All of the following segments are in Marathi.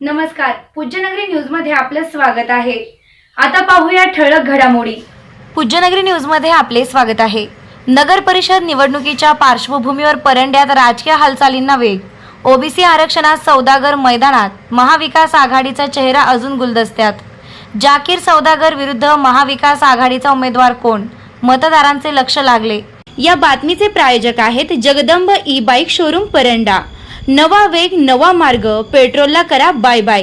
नमस्कार पूज्यनगरी न्यूजमध्ये आपलं स्वागत आहे. आता पाहूया ठळक घडामोडी. पूज्यनगरी न्यूजमध्ये आपले स्वागत आहे. नगर परिषद निवडणुकीच्या पार्श्वभूमीवर परंड्यात राजकीय हालचालींना वेग. ओबीसी आरक्षणात सौदागर मैदानात महाविकास आघाडीचा चेहरा अजून गुलदस्त्यात. जाकीर सौदागर विरुद्ध महाविकास आघाडीचा उमेदवार कोण? मतदारांचे लक्ष लागले. या बातमीचे प्रायोजक आहेत Jagdamb e bike showroom Paranda. नवा वेग नवा मार्ग पेट्रोलला करा bye bye.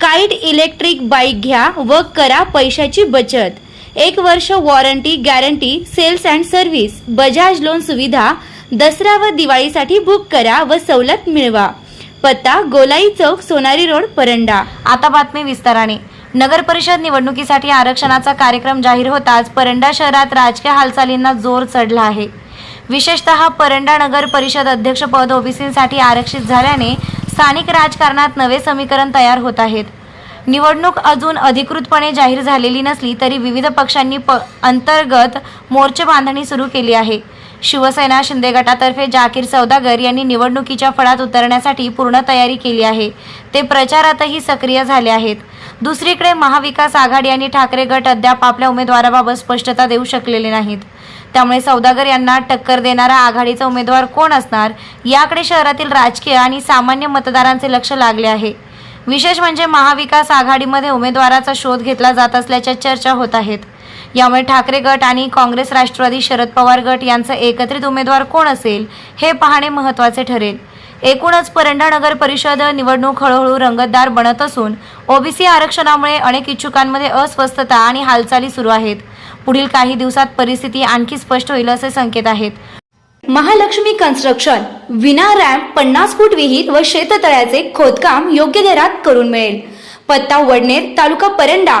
Kite electric bike घ्या व करा पैशाची बचत. एक वर्ष warranty guarantee sales and service Bajaj loan सुविधा दसरा व दिवाळीसाठी बुक करा व सवलत मिळवा. पत्ता गोलाई चौक सोनारी रोड परंडा. आता बातमी विस्ताराने. नगर परिषद निवडणुकीसाठी आरक्षणाचा कार्यक्रम जाहीर होताच परंडा शहरात राजकीय हालचालींना जोर चढला आहे. विशेषतः परंडा नगर परिषद अध्यक्षपद ओबीसींसाठी आरक्षित झाल्याने स्थानिक राजकारणात नवे समीकरण तयार होत आहेत. निवडणूक अजून अधिकृतपणे जाहीर झालेली नसली तरी विविध पक्षांनी प अंतर्गत मोर्चे बांधणी सुरू केली आहे. शिवसेना शिंदे गटातर्फे जाकीर सौदागर यांनी निवडणुकीच्या फळात उतरण्यासाठी पूर्ण तयारी केली आहे. ते प्रचारातही सक्रिय झाले आहेत. दुसरीकडे महाविकास आघाडी आणि ठाकरे गट अद्याप आपल्या उमेदवाराबाबत स्पष्टता देऊ शकलेले नाहीत. त्यामुळे सौदागर यांना टक्कर देणारा आघाडीचा उमेदवार कोण असणार याकडे शहरातील राजकीय आणि सामान्य मतदारांचे लक्ष लागले आहे. विशेष म्हणजे महाविकास आघाडीमध्ये उमेदवाराचा शोध घेतला जात असल्याच्या चर्चा होत आहेत. यामुळे ठाकरे गट आणि काँग्रेस राष्ट्रवादी शरद पवार गट यांचा एकत्रित उमेदवार कोण असेल हे पाहणे महत्त्वाचे ठरेल. एकूणच परंडा नगर परिषद निवडणूक हळूहळू रंगतदार बनत असून ओबीसी आरक्षणामुळे अनेक इच्छुकांमध्ये अस्वस्थता आणि हालचाली सुरू आहेत. पुढील काही दिवसात परिस्थिती आणखी स्पष्ट होईल असे संकेत आहेत. महालक्ष्मी कन्स्ट्रक्शन विना रॅम्प पन्नास फूट विहीर व शेततळ्याचे खोदकाम योग्य दरात करून मिळेल. पत्ता वडनेर तालुका परंडा